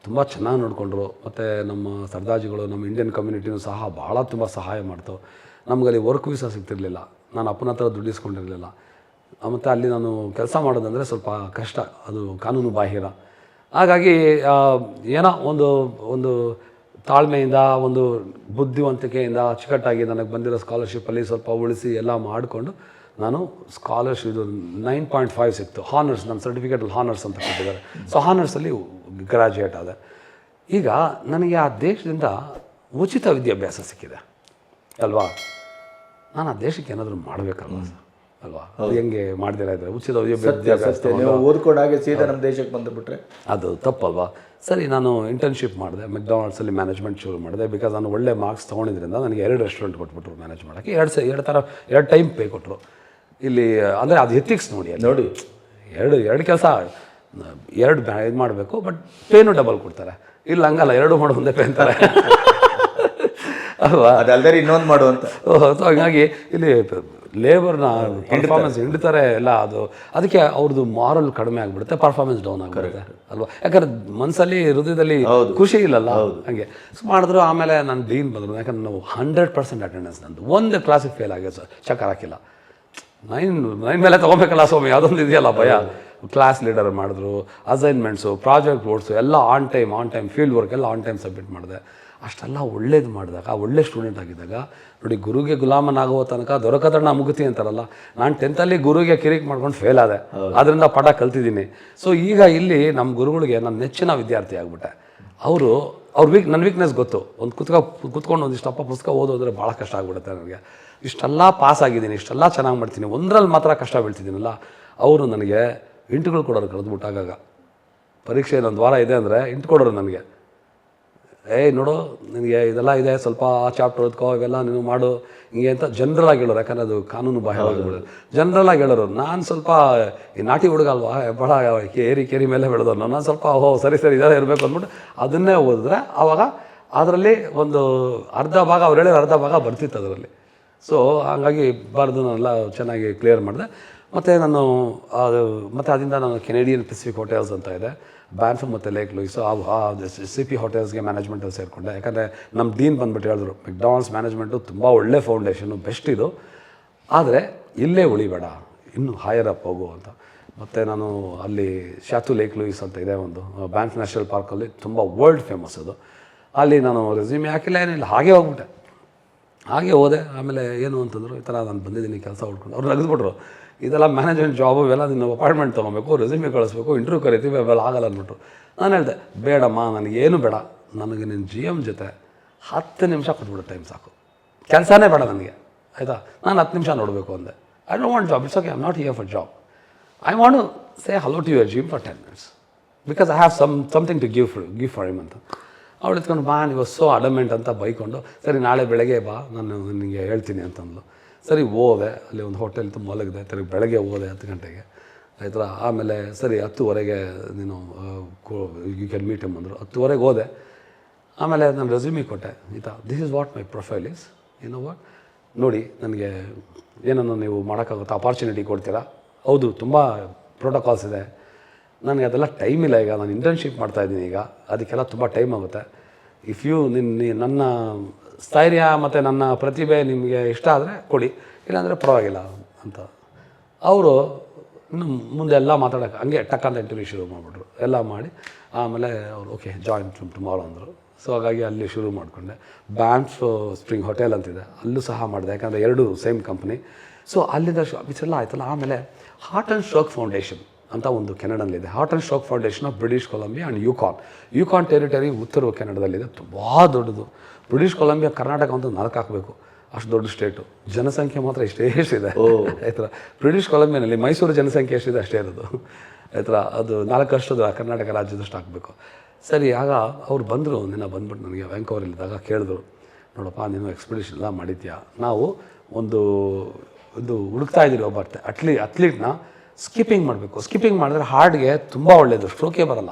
ತುಂಬ ಚೆನ್ನಾಗಿ ನೋಡಿಕೊಂಡ್ರು. ಮತ್ತು ನಮ್ಮ ಸರ್ದಾಜಿಗಳು ನಮ್ಮ ಇಂಡಿಯನ್ ಕಮ್ಯುನಿಟಿನೂ ಸಹ ಭಾಳ ತುಂಬ ಸಹಾಯ ಮಾಡ್ತು. ನಮಗಲ್ಲಿ ವರ್ಕ್ ವೀಸಾ ಸಿಗ್ತಿರಲಿಲ್ಲ. ನಾನು ಅಪ್ಪನ ಹತ್ರ ದುಡ್ಡು ಇಸ್ಕೊಂಡಿರಲಿಲ್ಲ. ಮತ್ತು ಅಲ್ಲಿ ನಾನು ಕೆಲಸ ಮಾಡೋದಂದರೆ ಸ್ವಲ್ಪ ಕಷ್ಟ. ಅದು ಕಾನೂನು ಬಾಹಿರ. ಹಾಗಾಗಿ ಏನೋ ಒಂದು ಒಂದು ತಾಳ್ಮೆಯಿಂದ, ಒಂದು ಬುದ್ಧಿವಂತಿಕೆಯಿಂದ ಅಚ್ಚುಕಟ್ಟಾಗಿ ನನಗೆ ಬಂದಿರೋ ಸ್ಕಾಲರ್ಶಿಪ್ಪಲ್ಲಿ ಸ್ವಲ್ಪ ಉಳಿಸಿ ಎಲ್ಲ ಮಾಡಿಕೊಂಡು ನಾನು ಸ್ಕಾಲರ್ಶಿಪ್ ಇದು ನೈನ್ ಪಾಯಿಂಟ್ ಫೈವ್ ಸಿಕ್ತು. ಹಾನರ್ಸ್ ನನ್ನ ಸರ್ಟಿಫಿಕೇಟಲ್ಲಿ ಹಾನರ್ಸ್ ಅಂತ ಕೊಟ್ಟಿದ್ದಾರೆ. ಸೊ ಹಾನರ್ಸಲ್ಲಿ ಗ್ರ್ಯಾಜುಯೇಟ್ ಆದ. ಈಗ ನನಗೆ ಆ ದೇಶದಿಂದ ಉಚಿತ ವಿದ್ಯಾಭ್ಯಾಸ ಸಿಕ್ಕಿದೆ. ಅಲ್ವಾ? ನಾನು ಆ ದೇಶಕ್ಕೆ ಏನಾದರೂ ಮಾಡಬೇಕಲ್ವ ಅಲ್ವಾ? ಅದು ಹೆಂಗೆ ಮಾಡ್ದಿರ ಇದ್ರೆ ಉಚಿತ ವಿದ್ಯಾಭ್ಯಾಸ ಓದ್ಕೊಂಡು ಹಾಗೆ ಸೀದಾ ನಮ್ಮ ದೇಶಕ್ಕೆ ಬಂದುಬಿಟ್ರೆ? ಅದು ತಪ್ಪಲ್ವಾ? ಸರಿ ನಾನು ಇಂಟರ್ನ್ಶಿಪ್ ಮಾಡಿದೆ ಮೆಕ್ಡಾನಲ್ಡ್ಸಲ್ಲಿ ಮ್ಯಾನೇಜ್ಮೆಂಟ್ ಶುರು ಮಾಡಿದೆ ಬಿಕಾಸ್ ನಾನು ಒಳ್ಳೆ ಮಾರ್ಕ್ಸ್ ತೊಗೊಂಡಿದ್ರಿಂದ ನನಗೆ ಎರಡು ರೆಸ್ಟೋರೆಂಟ್ ಕೊಟ್ಬಿಟ್ರು ಮ್ಯಾನೇಜ್ ಮಾಡೋಕ್ಕೆ. ಎರಡು ಸ ಎರಡು ಥರ ಎರಡು ಟೈಮ್ ಪೇ ಕೊಟ್ಟರು ಇಲ್ಲಿ ಅಂದರೆ ಅದು ಎಥಿಕ್ಸ್ ನೋಡಿ ನೋಡಿ. ಎರಡು ಎರಡು ಕೆಲಸ ಎರಡು ಇದು ಮಾಡಬೇಕು ಬಟ್ ಪೇನು ಡಬಲ್ ಕೊಡ್ತಾರೆ. ಇಲ್ಲ ಹಂಗಲ್ಲ ಎರಡು ಮಾಡೋ ಒಂದೇ ಪೇ ಅಂತಾರೆ ಅಲ್ವಾ? ಅದಲ್ಲದೆ ಇನ್ನೊಂದು ಮಾಡು ಅಂತ. ಸೊ ಹಾಗಾಗಿ ಇಲ್ಲಿ ಲೇಬರ್ನ ಪರ್ಫಾರ್ಮೆನ್ಸ್ ಹಿಡಿತಾರೆ. ಎಲ್ಲ ಅದು ಅದಕ್ಕೆ ಅವ್ರದ್ದು ಮಾರಲ್ ಕಡಿಮೆ ಆಗಿಬಿಡುತ್ತೆ ಪರ್ಫಾರ್ಮೆನ್ಸ್ ಡೌನ್ ಆಗಿಬಿಡುತ್ತೆ ಅಲ್ವಾ? ಯಾಕಂದ್ರೆ ಮನಸ್ಸಲ್ಲಿ ಹೃದಯದಲ್ಲಿ ಖುಷಿ ಇಲ್ಲಲ್ಲ? ಹಂಗೆ. ಸೊ ಮಾಡಿದ್ರು ಆಮೇಲೆ ನಾನು ಡೀನ್ ಬಂದರು ಯಾಕಂದ್ರೆ ನಾವು ಹಂಡ್ರೆಡ್ ಪರ್ಸೆಂಟ್ ಅಟೆಂಡೆನ್ಸ್ ನಂದು. ಒಂದು ಕ್ಲಾಸಿಗೆ ಫೇಲ್ ಆಗಿದೆ ಸರ್ ಚಕ್ಕರ್ ಹಾಕಿಲ್ಲ. ನೈನ್ ನೈನ್ ಮೇಲೆ ತೊಗೊಬೇಕಲ್ಲ ಸ್ವಾಮಿ ಅದೊಂದು ಇದೆಯಲ್ಲ ಭಯ. ಕ್ಲಾಸ್ ಲೀಡರ್ ಮಾಡಿದ್ರು ಅಸೈನ್ಮೆಂಟ್ಸು ಪ್ರಾಜೆಕ್ಟ್ ವರ್ಡ್ಸು ಎಲ್ಲ on time on time field work ಎಲ್ಲ ಆನ್ ಟೈಮ್ ಸಬ್ಮಿಟ್ ಮಾಡಿದೆ. ಅಷ್ಟೆಲ್ಲ ಒಳ್ಳೇದು ಮಾಡಿದಾಗ ಒಳ್ಳೆ ಸ್ಟೂಡೆಂಟ್ ಆಗಿದ್ದಾಗ ನೋಡಿ ಗುರುಗೆ ಗುಲಾಮನಾಗುವ ತನಕ ದೊರಕತನ ಮುಗುತಿ ಅಂತಾರಲ್ಲ ನಾನು ಟೆಂತಲ್ಲಿ ಗುರುಗೆ ಕಿರಿಕ್ ಮಾಡ್ಕೊಂಡು ಫೇಲ್ ಆದೆ. ಅದರಿಂದ ಪಾಠ ಕಲ್ತಿದ್ದೀನಿ. ಸೊ ಈಗ ಇಲ್ಲಿ ನಮ್ಮ ಗುರುಗಳಿಗೆ ನನ್ನ ನೆಚ್ಚಿನ ವಿದ್ಯಾರ್ಥಿ ಆಗ್ಬಿಟ್ಟೆ. ಅವರು ಅವ್ರ ವೀಕ್ ನನ್ನ ವೀಕ್ನೆಸ್ ಗೊತ್ತು. ಒಂದು ಕುತ್ಕ ಕುತ್ಕೊಂಡು ಒಂದಿಷ್ಟಪ್ಪ ಪುಸ್ತಕ ಓದೋದ್ರೆ ಭಾಳ ಕಷ್ಟ ಆಗ್ಬಿಡುತ್ತೆ ನನಗೆ. ಇಷ್ಟೆಲ್ಲ ಪಾಸ್ ಆಗಿದ್ದೀನಿ ಇಷ್ಟೆಲ್ಲ ಚೆನ್ನಾಗಿ ಮಾಡ್ತೀನಿ ಒಂದರಲ್ಲಿ ಮಾತ್ರ ಕಷ್ಟ ಬೀಳ್ತಿದ್ದೀನಲ್ಲ ಅವರು ನನಗೆ ಇಂಟುಗಳು ಕೊಡೋರು ಕರೆದ್ಬಿಟ್ಟು ಆಗಾಗ ಪರೀಕ್ಷೆ ಒಂದು ವಾರ ಇದೆ ಅಂದರೆ ಇಂಟು ಕೊಡೋರು ನನಗೆ ಏಯ್ ನೋಡು ನಿನಗೆ ಇದೆಲ್ಲ ಇದೆ ಸ್ವಲ್ಪ ಆ ಚಾಪ್ಟರ್ ಓದ್ಕೋ ಇವೆಲ್ಲ ನೀನು ಮಾಡು. ಹಿಂಗೆ ಅಂತ ಜನರಲ್ ಆಗಿ ಹೇಳೋರು ಯಾಕಂದರೆ ಅದು ಕಾನೂನು ಬಾಹ್ಯವಾಗಿ ಜನರಲ್ ಆಗಿ ಹೇಳೋರು ನಾನು ಸ್ವಲ್ಪ ಈ ನಾಟಿ ಹುಡುಗ ಅಲ್ವಾ ಬಹಳ ಕೇರಿ ಕೇರಿ ಮೇಲೆ ಬೆಳೆದವ್ರು ನಾನು ಸ್ವಲ್ಪ ಓಹೋ ಸರಿ ಸರಿ ಇದೆಲ್ಲ ಇರಬೇಕು ಅಂದ್ಬಿಟ್ಟು ಅದನ್ನೇ ಓದಿದ್ರೆ ಆವಾಗ ಅದರಲ್ಲಿ ಒಂದು ಅರ್ಧ ಭಾಗ ಅವ್ರು ಹೇಳಿರೋ ಅರ್ಧ ಭಾಗ ಬರ್ತಿತ್ತು ಅದರಲ್ಲಿ. ಸೊ ಹಾಗಾಗಿ ಬರೆದು ನಾನೆಲ್ಲ ಚೆನ್ನಾಗಿ ಕ್ಲಿಯರ್ ಮಾಡಿದೆ. ಮತ್ತು ನಾನು ಅದು ಮತ್ತು ಅದರಿಂದ ನಾನು ಕೆನೇಡಿಯನ್ ಪೆಸಿಫಿಕ್ ಹೋಟೆಲ್ಸ್ ಅಂತ ಇದೆ. ಬ್ಯಾನ್ಫ್ ಮತ್ತು ಲೇಕ್ ಲೂಯಿಸು ಆ ಸಿ ಪಿ ಹೋಟೆಲ್ಸ್ಗೆ ಮ್ಯಾನೇಜ್ಮೆಂಟಲ್ಲಿ ಸೇರಿಕೊಂಡೆ. ಯಾಕಂದರೆ ನಮ್ಮ ಡೀನ್ ಬಂದ್ಬಿಟ್ಟು ಹೇಳಿದ್ರು ಮೆಕ್ಡಾನಲ್ಸ್ ಮ್ಯಾನೇಜ್ಮೆಂಟು ತುಂಬ ಒಳ್ಳೆ ಫೌಂಡೇಶನು ಬೆಸ್ಟ್ ಇದು. ಆದರೆ ಇಲ್ಲೇ ಉಳಿಬೇಡ, ಇನ್ನೂ ಹೈಯರ್ ಅಪ್ ಹೋಗು ಅಂತ. ಮತ್ತು ನಾನು ಅಲ್ಲಿ ಶಾತು ಲೇಕ್ ಲೂಯಿಸ್ ಅಂತ ಇದೆ ಒಂದು ಬ್ಯಾಂಕ್ ನ್ಯಾಷನಲ್ ಪಾರ್ಕಲ್ಲಿ ತುಂಬ ವರ್ಲ್ಡ್ ಫೇಮಸ್ ಅದು. ಅಲ್ಲಿ ನಾನು ರೆಸ್ಯೂಮೆ ಹಾಕಿಲ್ಲ, ಏನಿಲ್ಲ, ಹಾಗೆ ಹೋಗ್ಬಿಟ್ಟೆ. ಹಾಗೆ ಹೋದೆ, ಆಮೇಲೆ ಏನು ಅಂತಂದರು, ಈ ಥರ ನಾನು ಬಂದಿದ್ದೀನಿ, ಕೆಲಸ ಹುಡ್ಕೊಂಡು. ಅವ್ರು ನಗದ್ಬಿಟ್ರು. ಇದೆಲ್ಲ ಮ್ಯಾನೇಜ್ಮೆಂಟ್ ಜಾಬು ಇವೆಲ್ಲ ನಿನ್ನ ಅಪಾಯಿಂಟ್ಮೆಂಟ್ ತೊಗೊಬೇಕು ರೆಸ್ಯೂಮೆ ಕಳಿಸ್ಬೇಕು ಇಂಟರ್ವ್ಯೂ ಕರಿತೀವಿ ಅವೆಲ್ಲ ಆಗಲ್ಲ ಅಂದ್ಬಿಟ್ಟು ನಾನು ಹೇಳಿದೆ, ಬೇಡಮ್ಮ ನನಗೇನು ಬೇಡ, ನನಗೆ ನಿನ್ನ ಜಿ ಎಂ ಜೊತೆ ಹತ್ತು ನಿಮಿಷ ಕೊಟ್ಬಿಡು ಟೈಮ್ ಸಾಕು. ಕೆಲಸನೇ ಬೇಡ ನನಗೆ, ಆಯಿತಾ? ನಾನು ಹತ್ತು ನಿಮಿಷ ನೋಡಬೇಕು ಅಂದೆ. I don't want job it's okay I'm not here for job I want say hello to your Jim for ten minutes because I have some something to give for give for him ಅಂತ. ಅವಳು ಎತ್ಕೊಂಡು, ಬಾ, ನೀವು ಸೋ ಅಡಮೆಂಟ್ ಅಂತ ಬೈಕೊಂಡು, ಸರಿ, ನಾಳೆ ಬೆಳಗ್ಗೆ ಬಾ, ನಾನು ನಿನಗೆ ಹೇಳ್ತೀನಿ ಅಂತಂದ್ಲು. ಸರಿ, ಹೋದೆ. ಅಲ್ಲಿ ಒಂದು ಹೋಟೆಲ್ ತುಂಬ ಮಲಗಿದೆ ತಿರುಗಿ ಬೆಳಗ್ಗೆ ಹೋದೆ ಹತ್ತು ಗಂಟೆಗೆ. ಆಯ್ತಾ ಆಮೇಲೆ ಸರಿ, ಹತ್ತುವರೆಗೆ ನೀನು ಯು ಕ್ಯಾನ್ ಮೀಟ್ ಎಂ ಅಂದರು. ಹತ್ತುವರೆಗೆ ಹೋದೆ. ಆಮೇಲೆ ನಾನು ರೆಸ್ಯೂಮಿ ಕೊಟ್ಟೆ. ಈತ this is what my profile is ಏನೋ ವಾಟ್ ನೋಡಿ, ನನಗೆ ಏನನ್ನು ನೀವು ಮಾಡೋಕ್ಕಾಗುತ್ತೆ? ಅಪಾರ್ಚುನಿಟಿ ಕೊಡ್ತೀರಾ? ಹೌದು, ತುಂಬ ಪ್ರೋಟೋಕಾಲ್ಸ್ ಇದೆ. ನನಗೆ ಅದೆಲ್ಲ ಟೈಮ್ ಇಲ್ಲ ಈಗ. ನಾನು ಇಂಟರ್ನ್ಶಿಪ್ ಮಾಡ್ತಾಯಿದ್ದೀನಿ ಈಗ. ಅದಕ್ಕೆಲ್ಲ ತುಂಬ ಟೈಮ್ ಆಗುತ್ತೆ. ಇಫ್ ಯು ನಿನ್ನ, ನನ್ನ ಸ್ಥೈರ್ಯ ಮತ್ತು ನನ್ನ ಪ್ರತಿಭೆ ನಿಮಗೆ ಇಷ್ಟ ಆದರೆ ಕೊಡಿ. ಇಲ್ಲಾಂದರೆ ಪರವಾಗಿಲ್ಲ ಅಂತ. ಅವರು ಇನ್ನು ಮುಂದೆ ಎಲ್ಲ ಮಾತಾಡೋಕೆ ಹಂಗೆ ಟಕ್ ಅಂತ ಇಂಟರ್ವ್ಯೂ ಶುರು ಮಾಡಿಬಿಟ್ರು. ಎಲ್ಲ ಮಾಡಿ ಆಮೇಲೆ ಅವರು ಓಕೆ ಜಾಯಿನ್ ಟುಮಾರೋ ಅಂದರು. ಸೊ ಹಾಗಾಗಿ ಅಲ್ಲಿ ಶುರು ಮಾಡಿಕೊಂಡೆ. ಬ್ಯಾಂಡ್ಸ್ ಸ್ಪ್ರಿಂಗ್ ಹೋಟೆಲ್ ಅಂತಿದೆ. ಅಲ್ಲೂ ಸಹ ಮಾಡಿದೆ. ಯಾಕಂದರೆ ಎರಡು ಸೇಮ್ ಕಂಪ್ನಿ ಸೊ ಅಲ್ಲಿಂದ ಇಷ್ಟೆಲ್ಲ ಆಯ್ತಲ್ಲ. ಆಮೇಲೆ ಹಾರ್ಟ್ ಆ್ಯಂಡ್ ಸ್ಟ್ರೋಕ್ ಫೌಂಡೇಶನ್ ಅಂತ ಒಂದು ಕೆನಡಲ್ಲಿದೆ. Heart and stroke foundation of British Columbia and Yukon Yukon territory ಉತ್ತರ ಕೆನಡದಲ್ಲಿದೆ. ತುಂಬ ದೊಡ್ಡದು. ಬ್ರಿಟಿಷ್ ಕೊಲಂಬಿಯಾ ಕರ್ನಾಟಕ ಅಂತ ನಾಲ್ಕು ಹಾಕಬೇಕು. ಅಷ್ಟು ದೊಡ್ಡ ಸ್ಟೇಟು ಜನಸಂಖ್ಯೆ ಮಾತ್ರ ಇಷ್ಟೇ ಎಷ್ಟಿದೆ. ಆಯ್ತರ ಬ್ರಿಟಿಷ್ ಕೊಲಂಬಿಯಾನಲ್ಲಿ ಮೈಸೂರು ಜನಸಂಖ್ಯೆ ಎಷ್ಟಿದೆ ಅಷ್ಟೇ ಇರೋದು. ಆಯ್ತರ ಅದು ನಾಲ್ಕಷ್ಟು ಕರ್ನಾಟಕ ರಾಜ್ಯದಷ್ಟು ಹಾಕಬೇಕು. ಸರಿ ಆಗ ಅವ್ರು ಬಂದರು. ನಿನ್ನ ಬಂದ್ಬಿಟ್ಟು ನನಗೆ ವ್ಯಾಂಕೋವರಲ್ಲಿದ್ದಾಗ ಕೇಳಿದ್ರು. ನೋಡಪ್ಪ ನೀನು ಎಕ್ಸ್ಪಿಡಿಷನ್ ಎಲ್ಲ ಮಾಡಿದ್ಯಾ? ನಾವು ಒಂದು ಒಂದು ಹುಡುಕ್ತಾ ಇದ್ದೀವಿ ಒಬ್ಬ ಅಟ್ಲಿ ಅಥ್ಲೀಟ್ನ ಸ್ಕಿಪ್ಪಿಂಗ್ ಮಾಡಬೇಕು. ಸ್ಕಿಪ್ಪಿಂಗ್ ಮಾಡಿದ್ರೆ ಹಾರ್ಟ್ಗೆ ತುಂಬ ಒಳ್ಳೆಯದು ಸ್ಟ್ರೋಕೇ ಬರಲ್ಲ.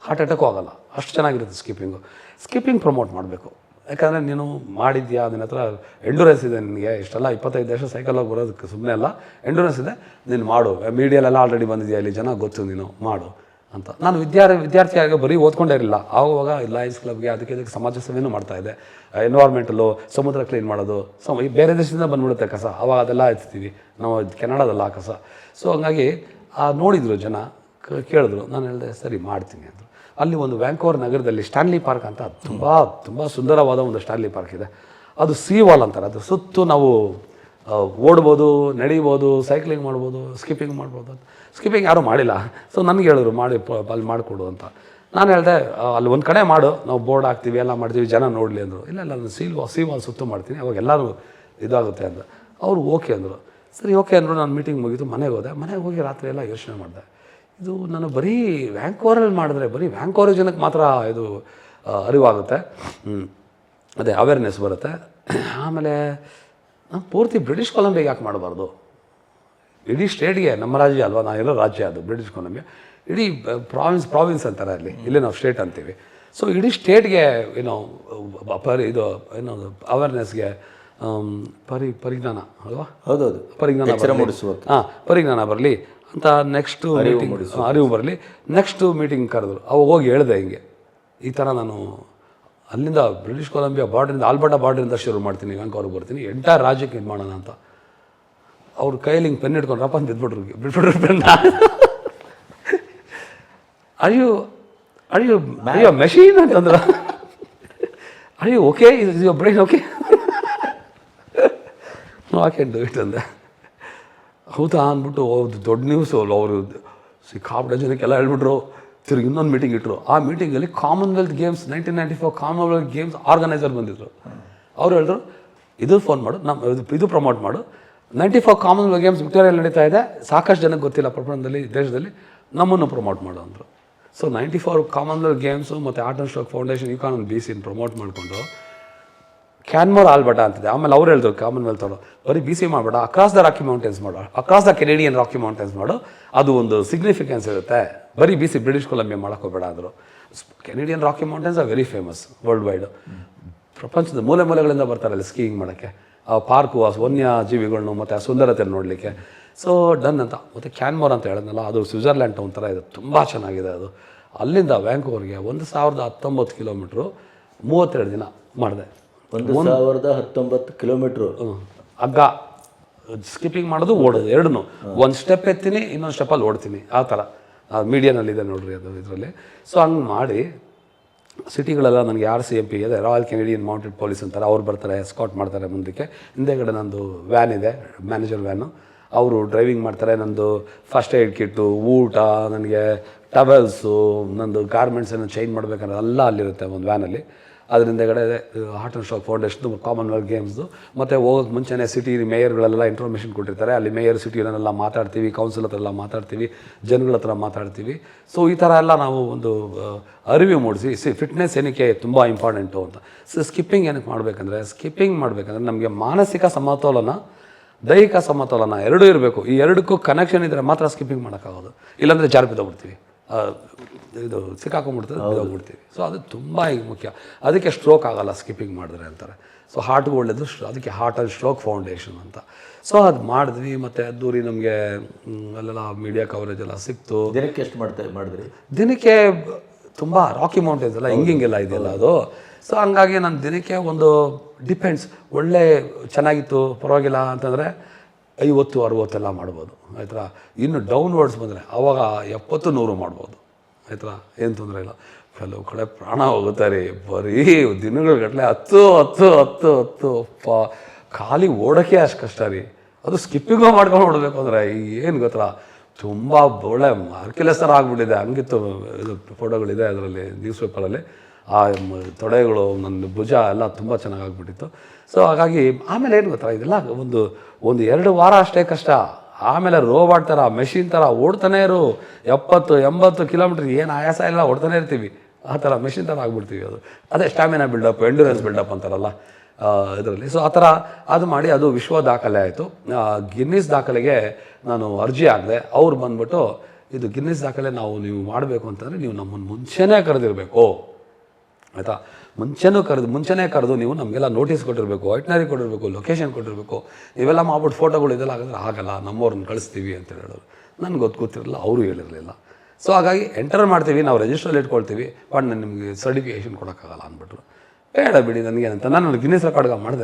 ಹಾರ್ಟ್ ಅಟ್ಯಾಕು ಆಗಲ್ಲ. ಅಷ್ಟು ಚೆನ್ನಾಗಿರುತ್ತೆ ಸ್ಕಿಪ್ಪಿಂಗು ಸ್ಕಿಪ್ಪಿಂಗ್ ಪ್ರಮೋಟ್ ಮಾಡಬೇಕು. ಯಾಕಂದರೆ ನೀನು ಮಾಡಿದ್ಯಾ? ನಿನ್ನ ಹತ್ರ ಎಂಡೂರೆನ್ಸ್ ಇದೆ ನಿನಗೆ. ಇಷ್ಟೆಲ್ಲ ಇಪ್ಪತ್ತೈದು ದೇಶ ಹೋಗಿ ಬರೋದಕ್ಕೆ ಸುಮ್ಮನೆ ಅಲ್ಲ. ಎಂಡೂರೆನ್ಸ್ ಇದೆ. ನೀನು ಮಾಡು. ಮೀಡಿಯಲ್ಲೆಲ್ಲ ಆಲ್ರೆಡಿ ಬಂದಿದೆಯಾ? ಇಲ್ಲಿ ಜನ ಗೊತ್ತು ನೀನು. ಮಾಡು. ಅಂತ. ನಾನು ವಿದ್ಯಾರ್ಥಿ ವಿದ್ಯಾರ್ಥಿಯಾಗಿ ಬರೀ ಓದ್ಕೊಂಡೇ ಇರಲಿಲ್ಲ. ಆವಾಗ ಲಯನ್ಸ್ ಕ್ಲಬ್ಗೆ ಅದಕ್ಕೆ ಇದಕ್ಕೆ ಸಮಾಜ ಸೇವೆಯೂ ಮಾಡ್ತಾ ಇದೆ. ಎನ್ವೈರ್ಮೆಂಟಲು ಸಮುದ್ರ ಕ್ಲೀನ್ ಮಾಡೋದು ಸಮ ಈ ಬೇರೆ ದೇಶದಿಂದ ಬಂದ್ಬಿಡುತ್ತೆ ಕಸ. ಅವಾಗ ಅದೆಲ್ಲ ಎತ್ತೀವಿ. ನಾವು ಕೆನಡಾದಲ್ಲ ಆ ಕಸ. ಸೊ ಹಂಗಾಗಿ ನೋಡಿದರು ಜನ ಕೇಳಿದ್ರು. ನಾನು ಹೇಳಿದೆ, ಸರಿ, ಮಾಡ್ತೀನಿ ಅಂದರು. ಅಲ್ಲಿ ಒಂದು ವ್ಯಾಂಕೋವರ್ ನಗರದಲ್ಲಿ ಸ್ಟ್ಯಾನ್ಲಿ ಪಾರ್ಕ್ ಅಂತ ತುಂಬ ತುಂಬ ಸುಂದರವಾದ ಒಂದು ಸ್ಟ್ಯಾನ್ಲಿ ಪಾರ್ಕ್ ಇದೆ. ಅದು ಸಿ ವಾಲ್ ಅಂತಾರೆ. ಅದು ಸುತ್ತು ನಾವು ಓಡ್ಬೋದು, ನಡೀಬೋದು ಸೈಕ್ಲಿಂಗ್ ಮಾಡ್ಬೋದು ಸ್ಕಿಪ್ಪಿಂಗ್ ಮಾಡ್ಬೋದು ಸ್ಕಿಪ್ಪಿಂಗ್ ಯಾರೂ ಮಾಡಿಲ್ಲ. ಸೊ ನನಗೆ ಹೇಳಿದ್ರು, ಮಾಡಿ ಅಲ್ಲಿ ಮಾಡಿಕೊಡು ಅಂತ. ನಾನು ಹೇಳಿದೆ ಅಲ್ಲಿ ಒಂದು ಕಡೆ ಮಾಡು. ನಾವು ಬೋರ್ಡ್ ಹಾಕ್ತೀವಿ, ಎಲ್ಲ ಮಾಡ್ತೀವಿ, ಜನ ನೋಡಲಿ ಅಂದರು. ಇಲ್ಲ ಇಲ್ಲ, ನಾನು ಸೀಲ್ ವಾ ವಾಲ್ ಸುತ್ತು ಮಾಡ್ತೀನಿ. ಅವಾಗ ಎಲ್ಲರೂ ಇದಾಗುತ್ತೆ ಅಂತ ಅವರು ಓಕೆ ಅಂದರು. ಸರಿ, ಓಕೆ ಅಂದರು. ನಾನು ಮೀಟಿಂಗ್ ಮುಗಿತು, ಮನೆಗೆ ಹೋದೆ. ಮನೆಗೆ ಹೋಗಿ ರಾತ್ರಿ ಎಲ್ಲ ಯೋಚನೆ ಮಾಡಿದೆ. ಇದು ನಾನು ಬರೀ ವ್ಯಾಂಕೋರಲ್ಲಿ ಮಾಡಿದ್ರೆ, ಬರೀ ವ್ಯಾಂಕೋರ್ ಜನಕ್ಕೆ ಮಾತ್ರ ಇದು ಅರಿವಾಗುತ್ತೆ. ಅದೇ ಅವೇರ್ನೆಸ್ ಬರುತ್ತೆ. ಆಮೇಲೆ ಪೂರ್ತಿ ಬ್ರಿಟಿಷ್ ಕೊಲಂಬಿಯಾಗೆ ಯಾಕೆ ಮಾಡಬಾರ್ದು? ಇಡೀ ಸ್ಟೇಟ್ಗೆ ನಮ್ಮ ರಾಜ್ಯ ಅಲ್ವಾ? ನಾನು ಎಲ್ಲೋ ರಾಜ್ಯ ಅದು ಬ್ರಿಟಿಷ್ ಕೊಲಂಬಿಯಾ. ಇಡೀ ಪ್ರಾವಿನ್ಸ್ ಪ್ರಾವಿನ್ಸ್ ಅಂತಾರೆ ಅಲ್ಲಿ. ಇಲ್ಲಿ ನಾವು ಸ್ಟೇಟ್ ಅಂತೀವಿ. ಸೊ ಇಡೀ ಸ್ಟೇಟ್ಗೆ ಏನೋ ಪರಿ ಇದು ಏನೋ ಅವೇರ್ನೆಸ್ಗೆ ಪರಿ ಪರಿಜ್ಞಾನ ಅಲ್ವಾ? ಹೌದೌದು. ಪರಿಜ್ಞಾನ ಮೂಡಿಸುವ. ಹಾಂ ಪರಿಜ್ಞಾನ ಬರಲಿ. ಅಂತ ನೆಕ್ಸ್ಟು ಮೀಟಿಂಗ್ ಅರಿವು ಬರಲಿ. ನೆಕ್ಸ್ಟು ಮೀಟಿಂಗ್ ಕರೆದ್ರು. ಅವಾಗ ಹೋಗಿ ಹೇಳಿದೆ ಹಿಂಗೆ. ಈ ಥರ ನಾನು ಅಲ್ಲಿಂದ ಬ್ರಿಟಿಷ್ ಕೊಲಂಬಿಯಾ ಬಾರ್ಡ್ರಿಂದ, ಆಲ್ಬರ್ಟಾ ಬಾರ್ಡ್ರಿಂದ ಶುರು ಮಾಡ್ತೀನಿ ವ್ಯಾಂಕೋರ್ಗೆ ಬರ್ತೀನಿ. ಎಂಟೈರ್ ರಾಜ್ಯಕ್ಕೆ ಇದು ಮಾಡೋಣ ಅಂತ. ಅವ್ರ ಕೈಯಲ್ಲಿ ಹಿಂಗೆ ಪೆನ್ ಹಿಡ್ಕೊಂಡು, ರಪ್ಪ ಅಂತ ಬಿದ್ಬಿಟ್ರು ಬಿಟ್ಬಿಟ್ರು ಪೆನ್ನ ಅಯ್ಯೋ ಅಯ್ಯೋ ಅಯ್ಯೋ ಮೆಷೀನ್ ಅಂದ್ರೆ? ಅಯ್ಯೋ okay is your brain okay no I can do it ಅಂದೆ. ಹೌದಾ ಅಂದ್ಬಿಟ್ಟು ಹೌದು ದೊಡ್ಡ ನ್ಯೂಸ್ ಅವರು ಸಿಕ್ಕಾಪಟ್ಟೆ ಜನಕ್ಕೆಲ್ಲ ಹೇಳ್ಬಿಟ್ರು. ತಿರುಗಿ ಇನ್ನೊಂದು ಮೀಟಿಂಗ್ ಇಟ್ಟರು ಆ ಮೀಟಿಂಗಲ್ಲಿ Commonwealth Games nineteen ninety four Commonwealth Games organiser ಬಂದಿದ್ದರು ಅವ್ರು ಹೇಳಿದ್ರು, ಇದು ಫೋನ್ ಮಾಡು ನಮ್ಮ ಇದು ಇದು ಪ್ರಮೋಟ್ ಮಾಡು. ನೈಂಟಿ ಫೋರ್ ಕಾಮನ್ವೆಲ್ತ್ ಗೇಮ್ಸ್ ವಿಕ್ಟೋರಿಯಲ್ಲಿ ನಡೀತಾ ಇದೆ. ಸಾಕಷ್ಟು ಜನಕ್ಕೆ ಗೊತ್ತಿಲ್ಲ ಪ್ರಪಂಚದಲ್ಲಿ, ದೇಶದಲ್ಲಿ. ನಮ್ಮನ್ನು ಪ್ರಮೋಟ್ ಮಾಡು ಅಂದರು. So ninety four Commonwealth Games ಮತ್ತು heart and stroke foundation Yukon B ಸಿನ ಪ್ರಮೋಟ್ ಮಾಡಿಕೊಂಡು ಕ್ಯಾನ್ಮೋರ್ ಆಲ್ಬರ್ಟಾ ಅಂತಿದೆ. ಆಮೇಲೆ ಅವ್ರು ಹೇಳಿದ್ರು ಕಾಮನ್ವೆಲ್ತ್ ಅವರು, ಬರೀ ಬಿ ಸಿ ಮಾಡಬೇಡ ಅಕ್ರಾಸ್ ದ ರಾಕಿ ಮೌಂಟೇನ್ಸ್ ಮಾಡು across the Canadian Rocky Mountains ಮಾಡು. ಅದು ಒಂದು ಸಿಗ್ನಿಫಿಕೆನ್ಸ್ ಇರುತ್ತೆ. ಬರೀ ಬಿ ಸಿ ಬ್ರಿಟಿಷ್ ಕೊಲಂಬಿಯಾ ಮಾಡಕ್ಕೆ ಹೋಗಬೇಡ ಅಂದರು. Canadian Rocky Mountains are very famous world wide ಪ್ರಪಂಚದ ಮೂಲೆ ಮೂಲೆಗಳಿಂದ ಬರ್ತಾರೆ ಅಲ್ಲಿ ಸ್ಕೀಯಿಂಗ್ ಮಾಡೋಕ್ಕೆ. ಆ ಪಾರ್ಕು ಆ ವನ್ಯ ಜೀವಿಗಳನ್ನು ಮತ್ತು ಆ ಸುಂದರತೆ ನೋಡಲಿಕ್ಕೆ. ಸೊ ಡನ್ ಅಂತ. ಮತ್ತು ಕ್ಯಾನ್ಮೋರ್ ಅಂತ ಹೇಳಿದ್ನಲ್ಲ ಅದು ಸ್ವಿಟ್ಜರ್ಲ್ಯಾಂಡ್ ಒಂಥರ ಥರ ಇದೆ. ತುಂಬ ಚೆನ್ನಾಗಿದೆ ಅದು. ಅಲ್ಲಿಂದ ವ್ಯಾಂಕೋವರ್ಗೆ ಒಂದು ಸಾವಿರದ ಹತ್ತೊಂಬತ್ತು ಕಿಲೋಮೀಟ್ರು ಮೂವತ್ತೆರಡು ದಿನ ಮಾಡಿದೆ. ಒಂದು ಸಾವಿರದ ಹತ್ತೊಂಬತ್ತು ಕಿಲೋಮೀಟ್ರು. ಹಗ್ಗ ಸ್ಕಿಪ್ಪಿಂಗ್ ಮಾಡೋದು ಓಡೋದು ಎರಡನ್ನೂ ಒಂದು ಸ್ಟೆಪ್ ಎತ್ತೀನಿ ಇನ್ನೊಂದು ಸ್ಟೆಪ್ಪಲ್ಲಿ ಓಡ್ತೀನಿ. ಆ ಥರ ಮೀಡಿಯಾನಲ್ಲಿದೆ ನೋಡ್ರಿ ಅದು ಇದರಲ್ಲಿ. ಸೊ ಹಂಗೆ ಮಾಡಿ ಸಿಟಿಗಳೆಲ್ಲ ನನಗೆ ಆರ್ ಸಿ ಎಂ ಪಿ ಇದೆ ರಾಯಲ್ ಕೆನಡಿಯನ್ ಮೌಂಟೆಡ್ ಪೊಲೀಸ್ ಅಂತಾರೆ, ಅವ್ರು ಬರ್ತಾರೆ ಸ್ಕಾಟ್ ಮಾಡ್ತಾರೆ ಮುಂದಕ್ಕೆ. ಹಿಂದೆಗಡೆ ನಂದು ವ್ಯಾನ್ ಇದೆ ಮ್ಯಾನೇಜರ್ ವ್ಯಾನು ಅವರು ಡ್ರೈವಿಂಗ್ ಮಾಡ್ತಾರೆ, ನಂದು ಫಸ್ಟ್ ಏಡ್ ಕಿಟ್ಟು ಊಟ, ನನಗೆ ಟವೆಲ್ಸು ನಂದು ಗಾರ್ಮೆಂಟ್ಸ್ ಏನೋ ಚೇಂಜ್ ಮಾಡ್ಬೇಕಂದ್ರೆ ಎಲ್ಲ ಅಲ್ಲಿರುತ್ತೆ ಒಂದು ವ್ಯಾನಲ್ಲಿ ಅದರಿಂದ ಕಡೆ ಹಾರ್ಟ್ ಆ್ಯಂಡ್ ಸ್ಟಾಕ್ ಫೌಂಡೇಶನ್ದು ಕಾಮನ್ವೆಲ್ತ್ ಗೇಮ್ಸ್ದು ಮತ್ತು ಹೋಗೋಕ್ಕೆ ಮುಂಚೆನೇ ಸಿಟಿ ಮೇಯರ್ಗಳೆಲ್ಲ ಇನ್ಫಾರ್ಮೇಷನ್ ಕೊಟ್ಟಿರ್ತಾರೆ. ಅಲ್ಲಿ ಮೇಯರ್ ಸಿಟಿಯಲ್ಲೆಲ್ಲ ಮಾತಾಡ್ತೀವಿ ಕೌನ್ಸಿಲ್ ಹತ್ರ ಎಲ್ಲ ಮಾತಾಡ್ತೀವಿ ಜನಗಳ ಹತ್ರ ಮಾತಾಡ್ತೀವಿ. ಸೊ ಈ ಥರ ಎಲ್ಲ ನಾವು ಒಂದು ಅರಿವು ಮೂಡಿಸಿ ಸಿ ಫಿಟ್ನೆಸ್ ಏನಕ್ಕೆ ತುಂಬ ಇಂಪಾರ್ಟೆಂಟು ಅಂತ. ಸೊ ಸ್ಕಿಪ್ಪಿಂಗ್ ಏನಕ್ಕೆ ಮಾಡಬೇಕಂದ್ರೆ ಸ್ಕಿಪ್ಪಿಂಗ್ ಮಾಡಬೇಕಂದ್ರೆ ನಮಗೆ ಮಾನಸಿಕ ಸಮತೋಲನ ದೈಹಿಕ ಸಮತೋಲನ ಎರಡೂ ಇರಬೇಕು. ಈ ಎರಡಕ್ಕೂ ಕನೆಕ್ಷನ್ ಇದ್ದರೆ ಮಾತ್ರ ಸ್ಕಿಪ್ಪಿಂಗ್ ಮಾಡೋಕ್ಕಾಗೋದು. ಇಲ್ಲಾಂದರೆ ಜಾರಿ ಬಿದ್ದೋಗ್ಬಿಡ್ತೀವಿ ಆ, ಇದು ಸಿಕ್ಕಾಕೊಂಡ್ಬಿಡ್ತದೆ ಬಿದ್ದೋಗ್ಬಿಡ್ತೀವಿ ಸೊ ಅದು ತುಂಬ ಈಗ ಮುಖ್ಯ. ಅದಕ್ಕೆ ಸ್ಟ್ರೋಕ್ ಆಗಲ್ಲ ಸ್ಕಿಪ್ಪಿಂಗ್ ಮಾಡಿದ್ರೆ ಅಂತಾರೆ. ಸೊ ಹಾರ್ಟ್ಗೆ ಒಳ್ಳೇದು ಶ್ರ- ಅದಕ್ಕೆ ಹಾರ್ಟ್ ಆ್ಯಂಡ್ ಸ್ಟ್ರೋಕ್ ಫೌಂಡೇಶನ್ ಅಂತ. ಸೊ ಅದು ಮಾಡಿದ್ವಿ ಮತ್ತು ಅದ್ದೂರಿ ನಮಗೆ ಅಲ್ಲೆಲ್ಲ ಮೀಡಿಯಾ ಕವರೇಜ್ ಎಲ್ಲ ಸಿಕ್ತು. ದಿನಕ್ಕೆ ಎಷ್ಟು ಮಾಡ್ತಾ ಮಾಡಿದ್ರಿ? ದಿನಕ್ಕೆ ತುಂಬ ರಾಕಿ ಮೌಂಟೇನ್ಸ್ ಎಲ್ಲ ಹಿಂಗಿಂಗೆಲ್ಲ ಇದೆಯಲ್ಲ ಅದು. ಸೊ ಹಂಗಾಗಿ ನಾನು ದಿನಕ್ಕೆ ಒಂದು ಡಿಪೆಂಡ್ಸ್ ಒಳ್ಳೆ ಚೆನ್ನಾಗಿತ್ತು ಪರವಾಗಿಲ್ಲ ಅಂತಂದರೆ ಐವತ್ತು, ಅರುವತ್ತೆಲ್ಲ ಮಾಡ್ಬೋದು, ಆಯ್ತಾ? ಇನ್ನು ಡೌನ್ವರ್ಡ್ಸ್ ಬಂದರೆ ಅವಾಗ ಎಪ್ಪತ್ತು, ನೂರು ಮಾಡ್ಬೋದು, ಆಯ್ತಾ? ಏನು ತೊಂದರೆ ಇಲ್ಲ. ಕೆಲವು ಕಡೆ ಪ್ರಾಣ ಹೋಗುತ್ತೆ ರೀ, ಬರೀ ದಿನಗಳ ಹತ್ತು ಹತ್ತು ಹತ್ತು ಹತ್ತು, ಅಪ್ಪ. ಖಾಲಿ ಓಡೋಕ್ಕೆ ಅಷ್ಟು ಕಷ್ಟ ರೀ. ಅದು ಸ್ಕಿಪ್ಪಿಂಗು ಮಾಡ್ಕೊಂಡು ಹೊಡಬೇಕು ಅಂದರೆ ಏನು ಗೊತ್ತಲ್ಲ ತುಂಬ ಒಳ್ಳೆ ಸರ್ ಆಗ್ಬಿಟ್ಟಿದೆ. ಹಂಗಿತ್ತು ಇದು ಫೋಟೋಗಳಿದೆ ಅದರಲ್ಲಿ ನ್ಯೂಸ್ ಪೇಪರಲ್ಲಿ ಆ ತೊಡೆಗಳು ನನ್ನ ಭುಜ ಎಲ್ಲ ತುಂಬ ಚೆನ್ನಾಗಿ ಆಗ್ಬಿಟ್ಟಿತ್ತು ಸೊ ಹಾಗಾಗಿ ಆಮೇಲೆ ಏನು ಗೊತ್ತಾ? ಇದೆಲ್ಲ ಒಂದು ಒಂದು ಎರಡು ವಾರ ಅಷ್ಟೇ ಕಷ್ಟ. ಆಮೇಲೆ ರೋಬಾಟ್ ಥರ ಮೆಷಿನ್ ಥರ ಓಡ್ತಾನೆ ಇರು. ಎಪ್ಪತ್ತು, ಎಂಬತ್ತು ಕಿಲೋಮೀಟ್ರ್ ಏನು ಆಯಾಸ ಇಲ್ಲ, ಓಡ್ತಾನೆ ಇರ್ತೀವಿ. ಆ ಥರ ಮೆಷಿನ್ ಥರ ಆಗ್ಬಿಡ್ತೀವಿ ಅದು. ಅದೇ ಸ್ಟ್ಯಾಮಿನಾ ಬಿಲ್ಡಪ್ ಎಂಡ್ಯೂರೆನ್ಸ್ ಬಿಲ್ಡಪ್ ಅಂತಾರಲ್ಲ ಇದರಲ್ಲಿ. ಸೊ ಆ ಥರ ಅದು ಮಾಡಿ ಅದು ವಿಶ್ವ ದಾಖಲೆ ಆಯಿತು. ಗಿನ್ನಿಸ್ ದಾಖಲೆಗೆ ನಾನು ಅರ್ಜಿ ಹಾಕಿದೆ. ಅವ್ರು ಬಂದ್ಬಿಟ್ಟು, ಇದು ಗಿನ್ನಿಸ್ ದಾಖಲೆ ನಾವು ನೀವು ಮಾಡಬೇಕು ಅಂತಂದರೆ ನೀವು ನಮ್ಮನ್ನು ಮುಂಚೆನೇ ಕರೆದಿರಬೇಕು. ಆಯಿತಾ? ಮುಂಚೆನೂ ಕರೆದು ಮುಂಚೆನೇ ಕರೆದು ನೀವು ನಮಗೆಲ್ಲ ನೋಟಿಸ್ ಕೊಟ್ಟಿರಬೇಕು ವೈಟ್ನರಿ ಕೊಟ್ಟಿರಬೇಕು ಲೊಕೇಶನ್ ಕೊಟ್ಟಿರಬೇಕು. ಇವೆಲ್ಲ ಮಾಡ್ಬಿಟ್ಟು ಫೋಟೋಗಳು ಇದೆಲ್ಲ ಆಗಿದ್ರೆ ಆಗಲ್ಲ ನಮ್ಮವ್ರನ್ನ ಕಳಿಸ್ತೀವಿ ಅಂತ ಹೇಳೋರು ನನಗೆ ಗೊತ್ತು ಗೊತ್ತಿರಲಿಲ್ಲ ಅವರು ಹೇಳಿರಲಿಲ್ಲ. ಸೊ ಹಾಗಾಗಿ ಎಂಟರ್ ಮಾಡ್ತೀವಿ ನಾವು ರಿಜಿಸ್ಟ್ರಲ್ಲಿ ಇಟ್ಕೊಳ್ತೀವಿ ಬಟ್ ನಾನು ನಿಮಗೆ ಸರ್ಟಿಫಿಕೇಷನ್ ಕೊಡೋಕ್ಕಾಗಲ್ಲ ಅಂದ್ಬಿಟ್ರು. ಬೇಡ ಬಿಡಿ ನನಗೇನಂತ ನಾನು ಗಿನ್ನಿಸ್ ರೆಕಾರ್ಡ್ಗೆ ಮಾಡಿದೆ.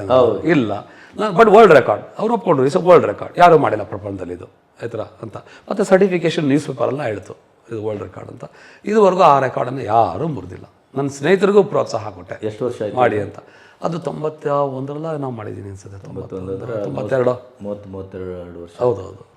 ಇಲ್ಲ. ನಾನು ಬಟ್ ವರ್ಲ್ಡ್ ರೆಕಾರ್ಡ್ ಅವ್ರು ಒಪ್ಕೊಂಡ್ರು ಇಸ್ ವರ್ಲ್ಡ್ ರೆಕಾರ್ಡ್ ಯಾರೂ ಮಾಡಿಲ್ಲ ಪ್ರಪಂಚದಲ್ಲಿ ಇದು. ಆಯ್ತರ? ಅಂತ. ಮತ್ತು ಸರ್ಟಿಫಿಕೇಷನ್ ನ್ಯೂಸ್ ಪೇಪರ್ ಎಲ್ಲ ಹೇಳ್ತು. ಇದು ವರ್ಲ್ಡ್ ರೆಕಾರ್ಡ್ ಅಂತ. ಇದುವರೆಗೂ ಆ ರೆಕಾರ್ಡನ್ನು ಯಾರೂ ಮುರಿದಿಲ್ಲ. ನನ್ನ ಸ್ನೇಹಿತರಿಗೂ ಪ್ರೋತ್ಸಾಹ ಕೊಟ್ಟೆ. ಎಷ್ಟು ವರ್ಷ ಮಾಡಿ ಅಂತ. ಅದು ತೊಂಬತ್ತ ಒಂದರಲ್ಲ ನಾವು ಮಾಡಿದ್ದೀನಿ ಅನ್ಸುತ್ತೆ. ತೊಂಬತ್ತೊಂದು ತೊಂಬತ್ತೆರಡು. ಮೂವತ್ತು ಮೂವತ್ತೆರಡು ವರ್ಷ. ಹೌದೌದು.